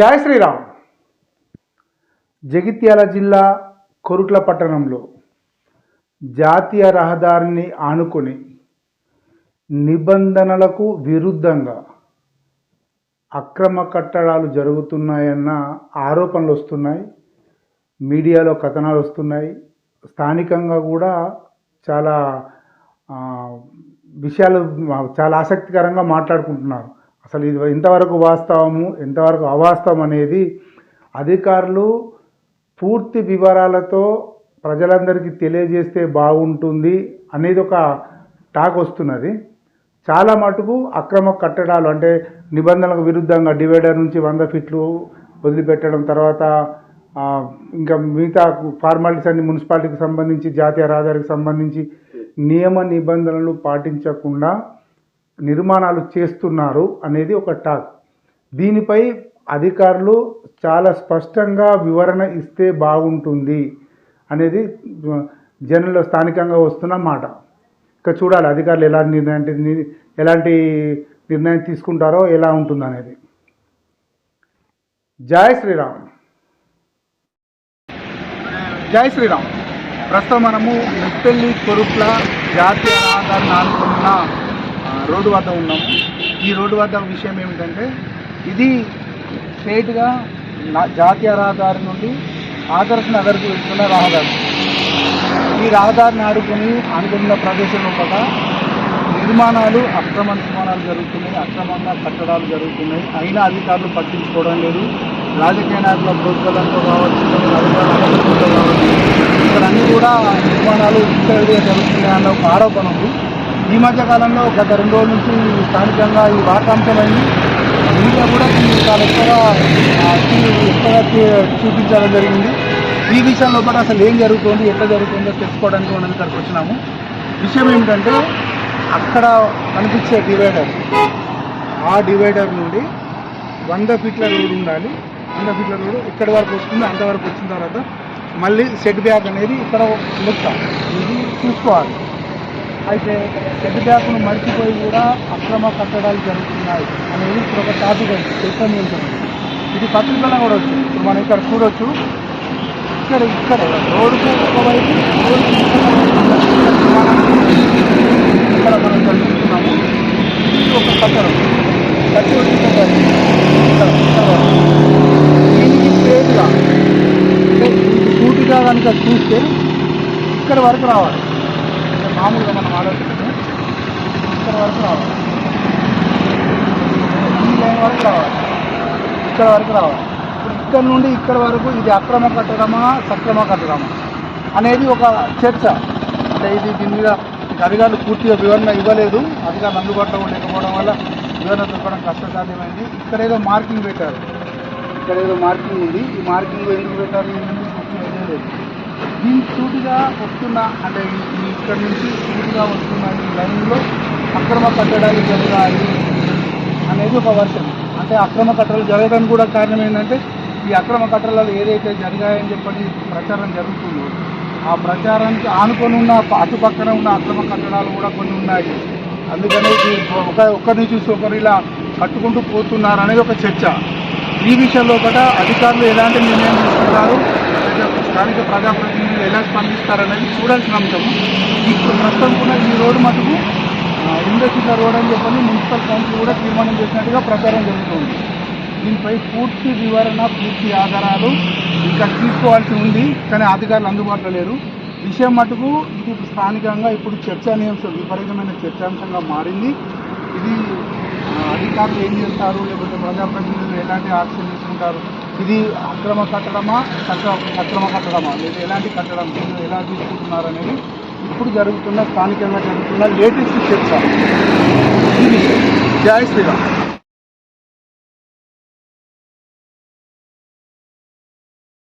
జయ శ్రీరామ్. జగిత్యాల జిల్లా కొరుట్ల పట్టణంలో జాతీయ రహదారిని ఆనుకొని నిబంధనలకు విరుద్ధంగా అక్రమ కట్టడాలు జరుగుతున్నాయన్న ఆరోపణలు వస్తున్నాయి. మీడియాలో కథనాలు వస్తున్నాయి. స్థానికంగా కూడా చాలా విషయాలు చాలా ఆసక్తికరంగా మాట్లాడుకుంటున్నారు. అసలు ఇది ఎంతవరకు వాస్తవము ఎంతవరకు అవాస్తవం అనేది అధికారులు పూర్తి వివరాలతో ప్రజలందరికీ తెలియజేస్తే బాగుంటుంది అనేది ఒక టాక్ వస్తున్నది. చాలా మటుకు అక్రమ కట్టడాలు అంటే నిబంధనలకు విరుద్ధంగా డివైడర్ నుంచి వంద ఫీట్లు వదిలిపెట్టడం తర్వాత ఇంకా మిగతా ఫార్మాలిటీస్ అన్ని మున్సిపాలిటీకి సంబంధించి జాతీయ రహదారికి సంబంధించి నియమ నిబంధనలు పాటించకుండా నిర్మాణాలు చేస్తున్నారు అనేది ఒక టాక్. దీనిపై అధికారులు చాలా స్పష్టంగా వివరణ ఇస్తే బాగుంటుంది అనేది జనంలో స్థానికంగా వస్తున్న మాట. ఇక చూడాలి అధికారులు ఎలాంటి నిర్ణయం ఎలాంటి నిర్ణయం తీసుకుంటారో ఎలా ఉంటుంది అనేది. జై శ్రీరామ్. జై శ్రీరామ్. ప్రస్తుతం మనము మెట్పల్లి కొరుప్ల జాతీయ ఆధారణ ఆనుకున్న రోడ్డు వద్ద ఉన్నాము. ఈ రోడ్డు వద్ద విషయం ఏమిటంటే ఇది స్ట్రేట్గా జాతీయ రహదారి నుండి ఆదర్శ నగర్కి వెళ్తున్న రహదారి. ఈ రహదారిని ఆడుకుని అనుకున్న ప్రదేశంలో కూడా నిర్మాణాలు అక్రమ నిర్మాణాలు జరుగుతున్నాయి. అక్రమంగా కట్టడాలు జరుగుతున్నాయి. అయినా అధికారులు పట్టించుకోవడం లేదు. రాజకీయ నాయకుల ప్రోత్సాహంతో కావచ్చు ఇక్కడ అన్నీ కూడా నిర్మాణాలు విచ్చలవిడిగా జరుగుతున్నాయి అన్న ఒక ఆరోపణ ఉంది. ఈ మధ్య కాలంలో గత రెండు రోజుల నుంచి స్థానికంగా ఈ వార్తాంశమైంది మీడియా కూడా చాలా ఎక్కువగా ఎక్కువగా చూపించడం జరిగింది. ఈ విషయంలో కూడా అసలు ఏం జరుగుతుంది ఎట్లా జరుగుతుందో తెలుసుకోవడానికి మనం ఇక్కడికి వచ్చినాము. విషయం ఏమిటంటే అక్కడ కనిపించే డివైడర్ ఆ డివైడర్ నుండి వంద ఫీట్ల రోడ్ ఉండాలి. వంద ఫీట్ల రోడ్ ఇక్కడి వరకు వస్తుంది అంతవరకు వచ్చిన తర్వాత మళ్ళీ సెట్ బ్యాక్ అనేది ఇక్కడ ముక్క ఇది చూసుకోవాలి. అయితే సెట్ బ్యాక్ను మర్చిపోయి కూడా అక్రమ కట్టడాలు జరుగుతున్నాయి అనేది ఇప్పుడు ఒక టాపిక్ అయింది చైతన్య ఇది పత్రికల్లో కూడా వచ్చింది ఇప్పుడు మనం ఇక్కడ చూడొచ్చు. ఇక్కడ ఇక్కడ రోడ్డుకు ఒకవైపు రోడ్డుకు ఇక్కడ మనం చదువుతున్నాము ఇది ఒక కట్టడం. కట్టి వచ్చి దీనికి పేరుగా అంటే దీనికి సూటిగా కనుక చూస్తే ఇక్కడ వరకు రావాలి. మామూలుగా మనం ఆలోచిస్తే ఇక్కడ వరకు రావాలి. ఈ లైన్ వరకు రావాలి. ఇక్కడ వరకు రావాలి. ఇక్కడ నుండి ఇక్కడ వరకు ఇది అక్రమ కట్టడమా సక్రమ కట్టడమా అనేది ఒక చర్చ. అంటే ఇది దీని మీద అధికారులు పూర్తిగా వివరణ ఇవ్వలేదు. అధికారులు అందుబాటులో లేకపోవడం వల్ల వివరణ దొరకడం కష్టసాధ్యమైంది. ఇక్కడ ఏదో మార్కింగ్ పెట్టారు. ఇక్కడ ఏదో మార్కింగ్ ఉంది. ఈ మార్కింగ్ ఎందుకు పెట్టారు? ఏంటంటే పూర్తిగా దీని సూటిగా వస్తున్న అంటే ఇక్కడ నుంచి సూటిగా వస్తున్న ఈ లైన్లో అక్రమ కట్టడాలు జరగాలి అనేది ఒక వర్షం. అంటే అక్రమ కట్టడాలు జరగడానికి కూడా కారణం ఏంటంటే ఈ అక్రమ కట్టడాలు ఏదైతే జరిగాయని చెప్పని ప్రచారం జరుగుతుందో. ఆ ప్రచారానికి ఆనుకొని ఉన్న అటు పక్కన ఉన్న అక్రమ కట్టడాలు కూడా కొన్ని ఉన్నాయి. అందుకని ఒక ఒకరిని చూసి ఒకరు ఇలా కట్టుకుంటూ పోతున్నారు అనేది ఒక చర్చ. ఈ విషయంలో కూడా అధికారులు ఎలాంటి నిర్ణయం తీసుకుంటారు స్థానిక ప్రజాప్రతినిధులు ఎలా స్పందిస్తారనేది చూడాల్సిన అంశం ఇప్పుడు ప్రస్తుతం కూడా ఈ రోడ్డు మటుకు ఇండస్ట్రీల రోడ్ అని చెప్పని మున్సిపల్ కౌన్సిల్ కూడా తీర్మానం చేసినట్టుగా ప్రచారం జరుగుతుంది. దీనిపై పూర్తి వివరణ పూర్తి ఆధారాలు ఇంకా తీసుకోవాల్సి ఉంది కానీ అధికారులు అందుబాటులో లేరు. విషయం మటుకు ఇది స్థానికంగా ఇప్పుడు చర్చానీయాంశం విపరీతమైన చర్చాంశంగా మారింది. ఇది అధికారులు ఏం చేస్తారు లేకపోతే ప్రజాప్రతినిధులు ఎలాంటి యాక్షన్ తీసుకుంటారు ఇది అక్రమ కట్టడమా కట్ట అక్రమ కట్టడమా? లేదా ఎలాంటి కట్టడం? ఎలా తీసుకుంటున్నారు అనేది ఇప్పుడు జరుగుతున్న స్థానికంగా జరుగుతున్న లేటెస్ట్ చర్చ. ఇది విషయం శ్రీరామ్.